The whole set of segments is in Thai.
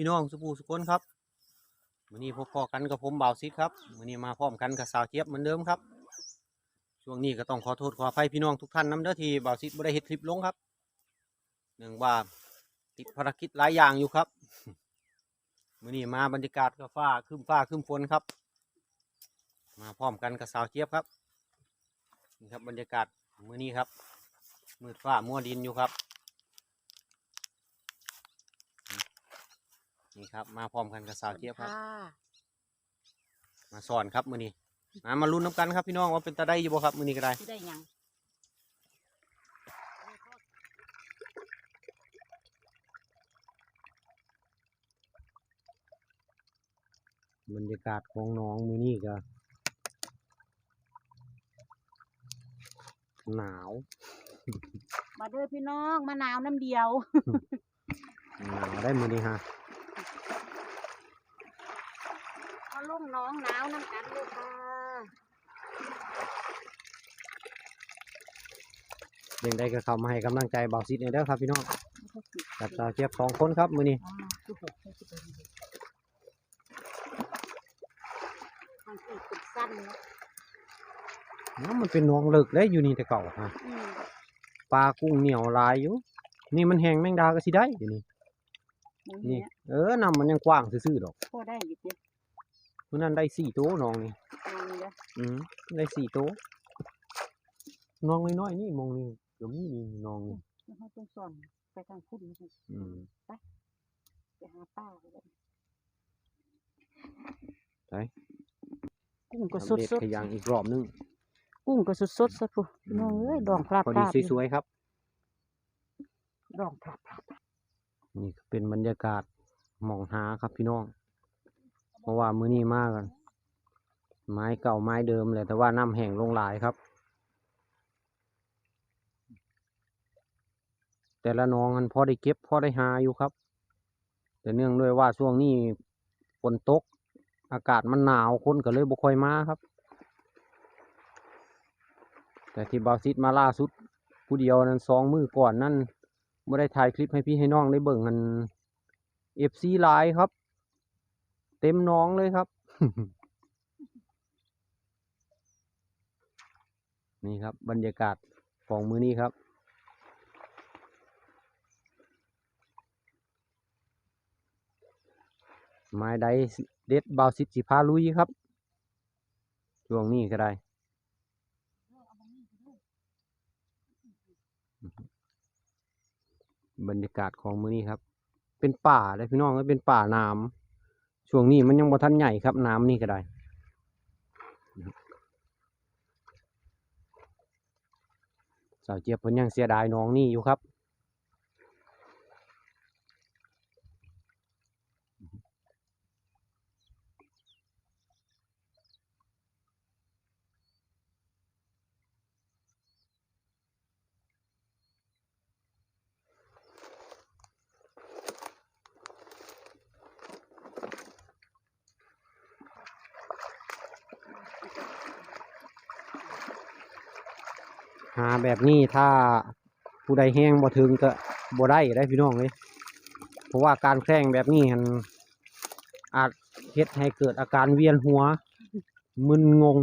พี่น้องสุภูสุคนครับมื้อนี้พบพอกันกับผมบ่าวซิดครับมื้อนี้มาพร้อมกันกับสาวเจี๊ยบเหมือนเดิมครับ ช่วงนี้ก็ต้องขอโทษขออภัยพี่น้องทุกท่านน้ำเด้อทีบ่าวซิดบ่ได้เฮ็ดคลิปลงครับ เนื่องว่าติดภารกิจหลายอย่างอยู่ครับมื้อนี้มาบรรยากาศก็ฟ้าครึ้มฟ้าครึ้มฝนครับ มาพร้อมกันกับสาวเจี๊ยบครับนี่ครับบรรยากาศมื้อนี้ครับมืดฟ้ามัวดินอยู่ครับ นี่ครับ มาพร้อมกันกับสาวเจี๊ยบครับ มาสอนครับมือนี้มามาลุ้นน้ำกันครับพี่น้องว่าเป็นตาได้อยู่บ่ครับมือนี้ก็ได้ที่ได้หยังบรรยากาศของน้องมือนี้ก็หนาว มาเด้อพี่น้องมะนาวน้ำเดียว หนาวได้มือนี้ฮะ มาลุ่มน้องหนาวน้ำกันเลยค่ะเด็กได้ก็เข้ามาให้กำลังใจเบาซิดในเด้อครับพี่น้องกับสาวเจี๊ยบสองคนครับมือนี้อ่าคือหกคือสิบเอ็ดมันอีกเป็นสั้นเนาะน้ำมันเป็นหน้องเลิกได้อยู่นี่แต่เก่าฮะอืมปลากุ้งเหนียวหลายอยู่ นี่มันแห้งแมงดาก็สิได้เดี๋ยวนี้หมูนี่เนี้ยเออน้ำมันยังกว้างซื่อๆดอกพอได้อยู่เจ๊เมื่อนั้นได้สี่โต๊ะน้องนี่ลองเด้ออืมได้สี่โต๊ะน้องน้อยๆนี่มองนี่เดี๋ยวมีนี่น้องนี่แล้วเขาต้องสอนไปทางพุ่นนะคะอืมไปหาป้าเลยไปกุ้งก็สทำดเด็ดสดขยังอีกรอบนึงกุ้งก็สดสดๆซะพูพี่น้องเอ้ยดองพลาดพอพดีลาดสวยๆครับดองพลาดพลาดนี่ก็เป็นบรรยากาศหมองหาครับพี่น้องเพ ราะว่ามื้อนี้มากกัน ไม้เก่าไม้เดิมเลยแต่ว่าน้ำแห้งลงหลายครับ แต่ละน้องมันพอได้เก็บพอได้หาอยู่ครับ แต่เนื่องด้วยว่าช่วงนี้ฝนตก อากาศมันหนาวคนก็เลยบ่ค่อยมาครับ แต่ที่บาซิดมาล่าสุดผู้เดียวนั้นสองมือก่อนนั่นไม่ได้ถ่ายคลิปให้พี่ให้น้องได้เบิ่งกันเอฟซีไลน์ครับ เต็มน้องเลยครับ นี่ครับ บรรยากาศของมือนี้ครับ ไม้ใดเด็ดบาวซิดสิพาลุยครับ ช่วงนี้ก็ได้บรรยากาศของมือนี้ครับ เป็นป่าเลยพี่น้องเอ้ยเป็นป่าน้ำ ช่วงนี้มันยังบ่ทันใหญ่ครับ น้ำนี่ก็ได้สาวเจี๊ยบเพิ่นยังเสียดายน้องนี่อยู่ครับ หาแบบนี้ถ้าผู้ใดแห้งบ่ถึงก็บ่ได้ได้พี่น้องเลยเพราะว่าการแข่งแบบนี้มันอาจเฮ็ดให้เกิดอาการเวียนหัว มึนงง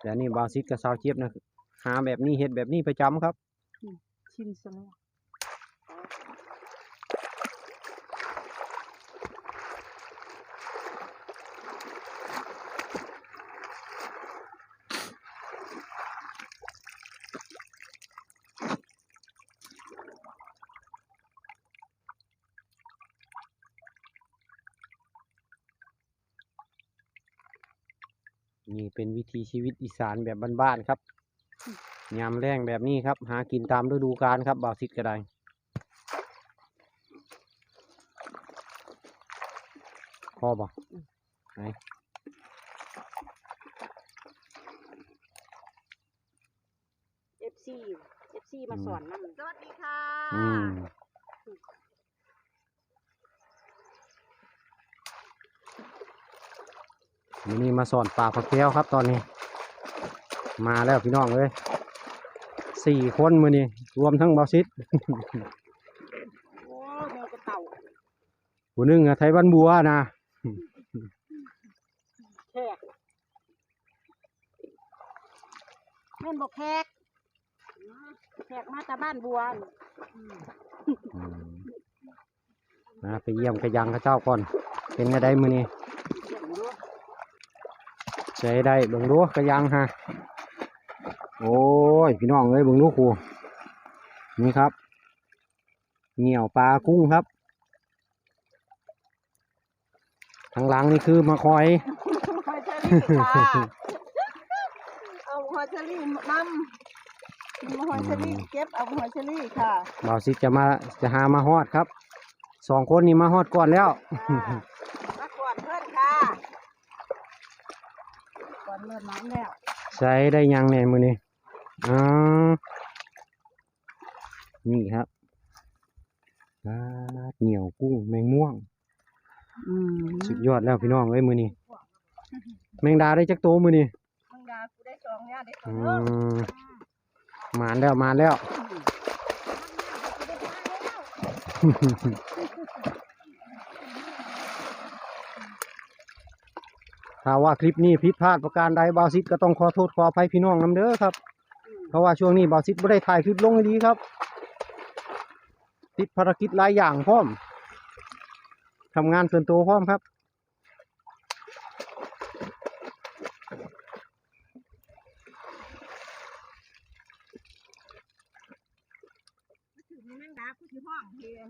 แต่นี่บาซิสกับซาวเจี๊ยบนะหาแบบนี้เฮ็ดแบบนี้ประจำครับ ชินซะแล้ว นี่เป็นวิถีชีวิตอีสานแบบบ้านๆครับ ยามแรงแบบนี้ครับ หากินตามฤดูกาลครับบ่าวซิดก็ได้พอบ่ไหนเอฟซีเอฟซีมาสอนนั่นสวัสดีค่ะ อืม วันนี้มาสอนปลาผักแก้วครับตอนนี้ มาแล้วพี่น้องเลยสี่คนมือนี้รวมทั้งบอซิดโอ้ผู้หนึงอะไทยบ้านบัวนะแขกแม่นบอกแขกแขกมาจากบ้านบัวนี่อืมอืมนะไปเยี่ยมกระยังเข้าเจ้าก่อน เป็นไงได้มือนี้เดี๋ยวดู ใช้ได้เบิ่งดูกระยังฮะโอ้ยพี่น้องเอ้ยเบิ่งดูครูนี่ครับ เหนียวปลากุ้งครับทางหลังนี่คือมาคอยหอยเชอรี่ค่ะเอาหอยเชอรี่นำหอยเชอรี่เก็บเอาหอยเชอรี่ค่ะบ่าวสิจะมาจะหามาฮอดครับสองคนนี้มาฮอดก่อนแล้วค่ะมาก่อนเพื่อนค่ะก่ อนเริ่มน้ำแล้วใช้ได้ยังเนี่ยมือนี้อ๋อนี่ครับปลาเหนียวกุ้งแมงม่วงอืมสุดยอดแล้วพี่น้องเอ้ยมือนี้แมงดาได้จักโตวมือนี้มึงดากูได้สองเนี่ยได้สออืงเด้อมหมานแล้วหมานแล้ว ถ้าว่าคลิปนี้ผิดพลาดประการใดบาวซิดก็ต้องขอโทษขออภัยพี่น้องน้ำเด้อครับ เพราะว่าช่วงนี้บาวซิดไม่ได้ถ่ายคลิปลงให้ดีครับ ติดภารกิจหลายอย่างพร้อมทำงานส่วนตัวพร้อมครับถึงแมงดากูที่ห้องเพลง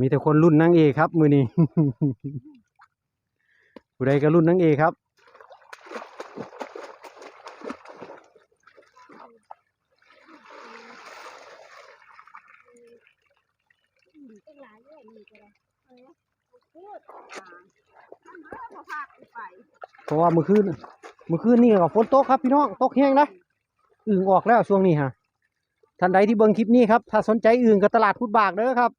มีแต่คนรุ่นนางเอกครับ มือนี้ ผู้ใดก็รุ่นนางเอครับเรื่องนี่ก็ได้เออพูดอ่าท่านเด้อพอพากูไปเพราะว่ามือคืนมือคืนนี่ก็ฝนตกครับพี่น้องตกแห้งนะอึ่งออกแล้วช่วงนี้ฮะท่านใดที่เบิ่งคลิปนี้ครับ ถ้าสนใจอึ่งก็ตลาดพุทธบากเด้อครับ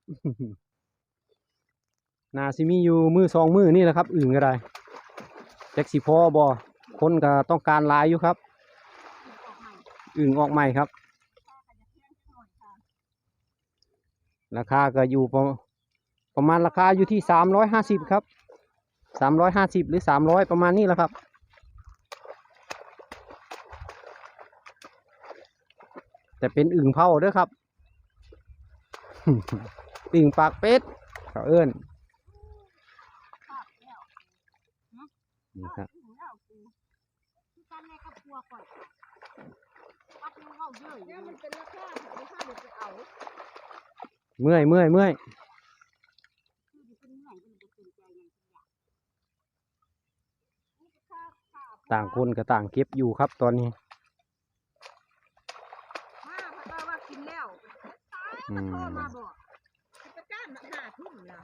นาซิมีอยู่มือสองมือนี่แหละครับอึ่งก็ได้ จ็คสีพอบอคนก็ต้องการลายอยู่ครับ อึ่งออกใหม่ครับ ราคาก็อยู่ประประมาณราคาอยู่ที่สามร้อยห้าสิบครับสามร้อยห้าสิบหรือสามร้อยประมาณนี้แหละครับ แต่เป็นอึ่งเผาด้อครับอึ่งปากเป็ดเขาเอิ้นครับ ถึงแล้วกูที่กันในครอบครัวก่อนวัดมึงเอาเยอะเนี่ยมันเป็นราคาราคาเดี๋ยวจะเอา เมื่อยเมื่อยเมื่อยคือดิเป็นเหนื่อยเป็นเป็นใจอย่างทุกอย่างนี่ก็ค่าค่าต่างคนก็ต่างเก็บอยู่ครับตอนนี้มาพระเจ้าว่ากินแล้วตายอืมันมโทรมาบอกพระเจ้าหน้าทุ่มแล้ว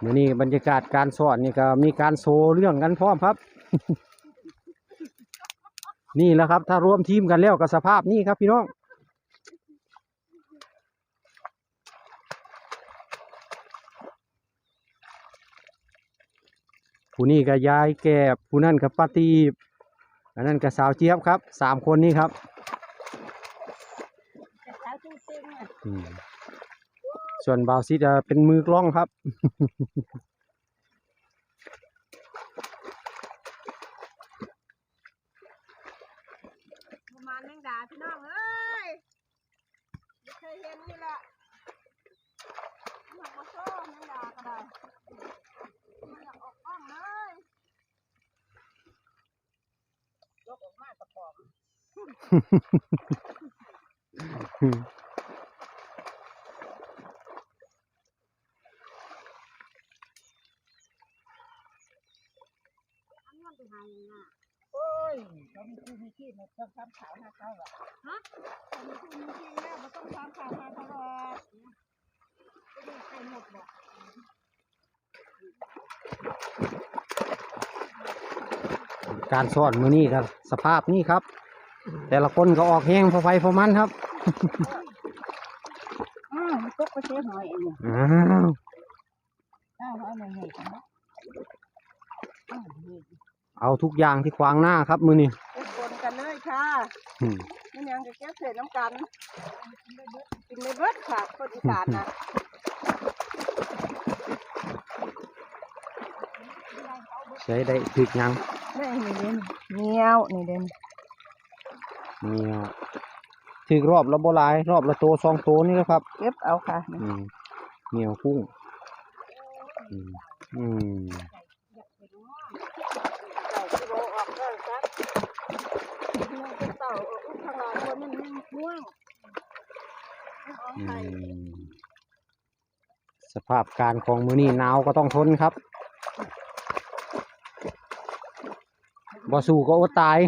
เดี๋ยวนี้บรรยากาศการสอนนี่ก็มีการโซเรื่องกันพร้อมครับ นี่แหละครับ ถ้ารวมทีมกันแล้วก็สภาพนี่ครับพี่น้อง ผู้นี้ก็ยายแก่ผู้นั่นกับป้าตีบอันนั้นกับสาวเจี๊ยบครับสามคนนี้ครับแต่สาวตู้เต็งอะอืมส่วนบาวซิจะเป็นมือกล้องครับ ประมาณแมงดาพี่น้องเอ้ยไม่เคยเห็นนี่แหละมันมาโซ่แมงดาก็ได้มันอยากออกกล้องเลยย กออกมาประกอบอันนั้นไปหาอย่างน่ะโอ้ยเขามีคู่มีขี้มาต้องทำข่าวหาเขาหรอฮะเขามีคู่มีขี้แล้วมันต้องทำข่าวหาเขาหรอกจะได้ใครหมดบอก การสอนมือนี้ครับ สภาพนี่ครับ แต่ละคนก็ออกแห้งพอไฟพอมันครับอ้าวมันตกไปเสียหอยเองเนี่ยอ้าวอ้าวหอยใหญ่ๆกันนะอ้าวนี่เอาทุกอย่างที่ขวางหน้าครับ มือนี้ทุกคนกันเลยค่ะอืมมันยังจะเก็บเศษน้ำกันกินไม่เบิดค่ะคนอีสานนะใช้ได้ถึกยัง นี่นี่เด่นเหนียวนี่เด่นมีถึกรอบละบ่หลาย รอบละโตสองโตนี่แหละครับเก็บเอาค่ะนี่อืมเหนียวกุ้งอืมอืมเต่าที่โบออกได้ครับมันเป็นเต่าเอาอุ้มข้างหลังคนมันม่วงมันออกอืไข่มสภาพการของมือนี่หนาวก็ต้องทนครับ บ่สู้ก็อดตาย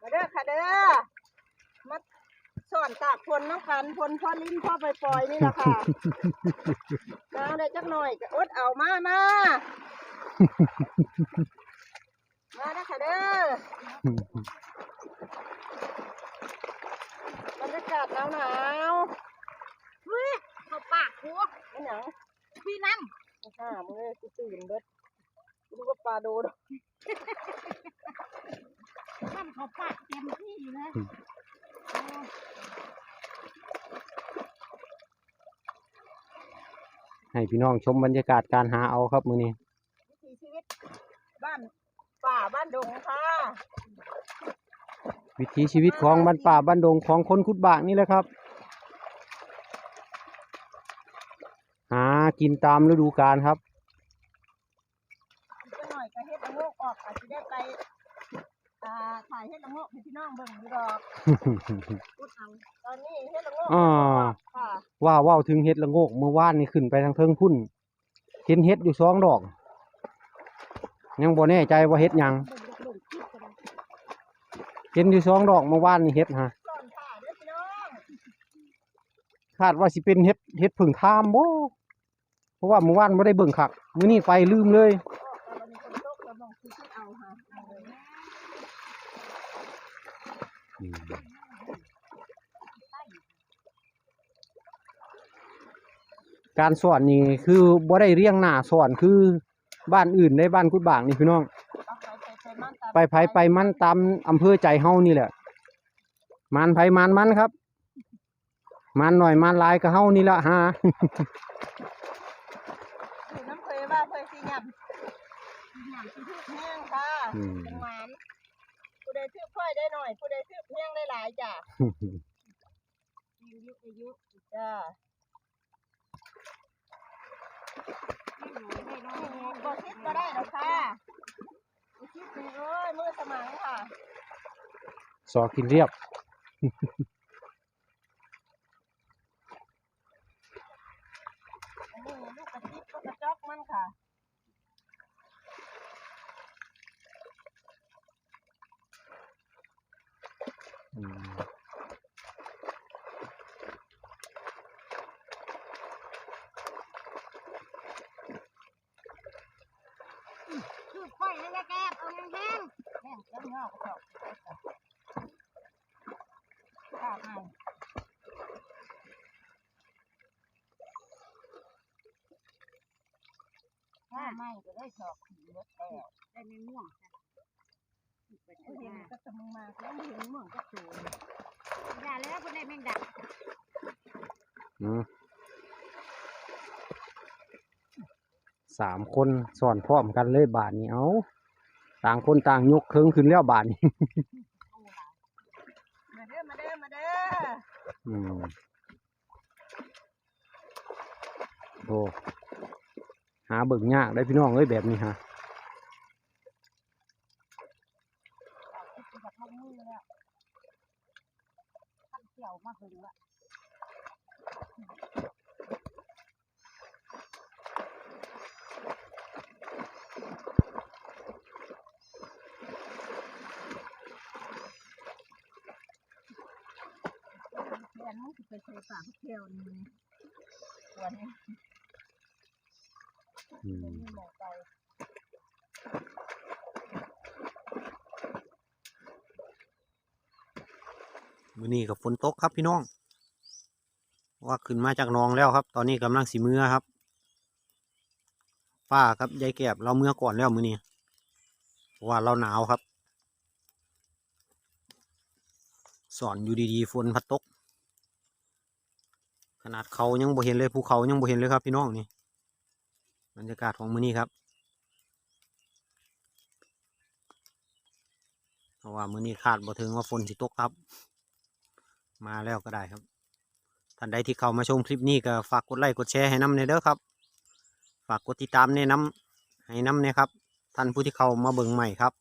มาเด้อค่ะเด้อ มาสอนตากพลน้ำกันพลพ่อลิ้นพ่อไปปล่อยนี่แหละค่ะ น้าได้จักหน่อยก็อดเอามามา มาเด้อค่ะเด้อบรรยากาศหนาวหนาวๆเฮ้ยเขาปากหัวอันหยังพี่น้ำ ห้ามือกูตื่นเบิดกูนึกว่าปลาโดดท่านเขาปากเต็มที่เลยให้พี่น้องชมบรรยากาศการหาเอาครับมือนี้วิถีชีวิตบ้านป่าบ้านดงค่ะวิถีชีวิตของบ้านป่าบ้านดงของคนคุดบากนี่แหละครับ หา กินตามฤดูกาลครับอีกหน่อยก็เฮ็ดละโงกออกอาจจะได้ไปอ่าถ่ายเฮ็ดละโงกให้พี่น้องเบิ่งอยู่ดอกพูดเอาตอนนี้เฮ็ดละโงกอ่าค่ะว่าเว้าถึงเห็ดละโงกเมื่อวานนี่ขึ้นไปทางเทิงพุ่นเห็นเห็ดอยู่สองดอก ยังบ่แน่ใจว่าเห็ดหยังเบิ่งเบิ่งคลิปกันเลยเห็นอยู่สองดอกเมื่อวานนี่เห็ดฮะก่อนป่าเด้อพี่น้องคาดว่าสิเป็นเห็ดเห็ดผึ่งทามบ่ เพราะว่าเมื่อวานไม่ได้เบิ่งคักมื้อนี้ไปลืมเลยการสอนนี่คือบ่ได้เรียงหน้าสอนคือบ้านอื่นในบ้านกุดบางนี่พี่น้องไปไปไปมันตามไปไผไปมันตามอำเภอใจเฮานี่แหละมันไผมันมันครับ มันหน่อยมันลายก็เฮานี่ละฮะ อยู่น้ำเคยว่าเคย สิหยำหยำสิทึกแห้งค่ะอืม เป็นหวานผู้ใดทึกค่อยได้หน่อย ผู้ใดทึกแห้งได้หลายจ้ะอายุอายุจ้าไม่น้อยไม่น้อยบ่คิดก็ได้หรอกค่ะบ่คิดนี่เอ้ยมือสมังค่ะ สอกินเรียบ อันนี้ลูกกระติบลูกกระจอกมันค่ะ อืม คือไฟแล้วแกบเอาแห้งๆแห้งจังเงากระจอกข้าให้ถ้าไม่ก็ได้ชอกขี่รถแล้วได้ไม่ม่วงจ้ะไปเห็นก็จะมึงมาแล้วเห็นมึงก็โจรอย่าแล้วคนได้แมงดักอืม สามคนสอนพร้อมกันเลยบาทนี้เอาต่างคนต่างยกเครื่องขึ้นแล้วบาทนี้มาเด้อมาเด้อมาเด้ออืมโอ้หาเบิ่งยากได้พี่น้องเอ้ยแบบนี้ฮะเอาคิดจากลงมือแล้วขั้นเกี่ยวมาถึงละเรียนมึ งสิไปเทปากเที่ยวนี่วันนี้อืมมีหมอไปมื้อนี้กับฝนตกครับพี่น้อง ว่าขึ้นมาจากนองแล้วครับ ตอนนี้กำลังสีมือครับป้าครับยายแก็บเราเมื่อก่อนแล้วมื้อนี้ว่าเราหนาวครับ สอนอยู่ดีๆฝนพัดตก นาดเขายังบ่เห็นเลยภูเขายังบ่เห็นเลยครับพี่น้องนี่บรรยากาศของมื้อนี้ครับเพราะว่ามื้อนี้คาดบ่ถึงว่าฝนสิตกครับ มาแล้วก็ได้ครับท่านใดที่เข้ามาชมคลิปนี้ก็ฝากกดไลค์กดแชร์ให้น้ำในเด้อครับ ฝากกดติดตามแนะนำให้น้ำเนี่ยครับท่านผู้ที่เข้ามาเบิ่งใหม่ครับ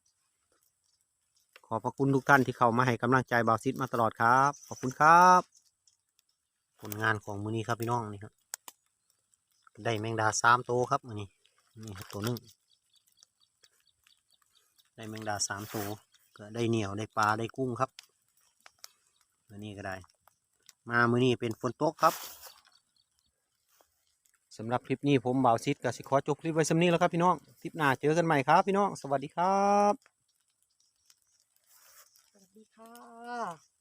ขอบพระคุณทุกท่านที่เข้ามาให้กำลังใจบ่าวซิดมาตลอดครับ ขอบคุณครับ ผลงานของมือนี้ครับพี่น้องนี่ครับได้แมงดาสามตัวครับมือนี้นี่ครับตัวหนึ่งได้แมงดาสามตัวก็ได้เหนียวได้ปลาได้กุ้งครับมือนี้ก็ได้ มามือนี้เป็นฝนตกครับสำหรับคลิปนี้ผมบ่าวซิดกับสิขอจบคลิปไว้สำนี้แล้วครับพี่น้องคลิปหน้าเจอกันใหม่ครับพี่น้องสวัสดีครับ สวัสดีค่ะ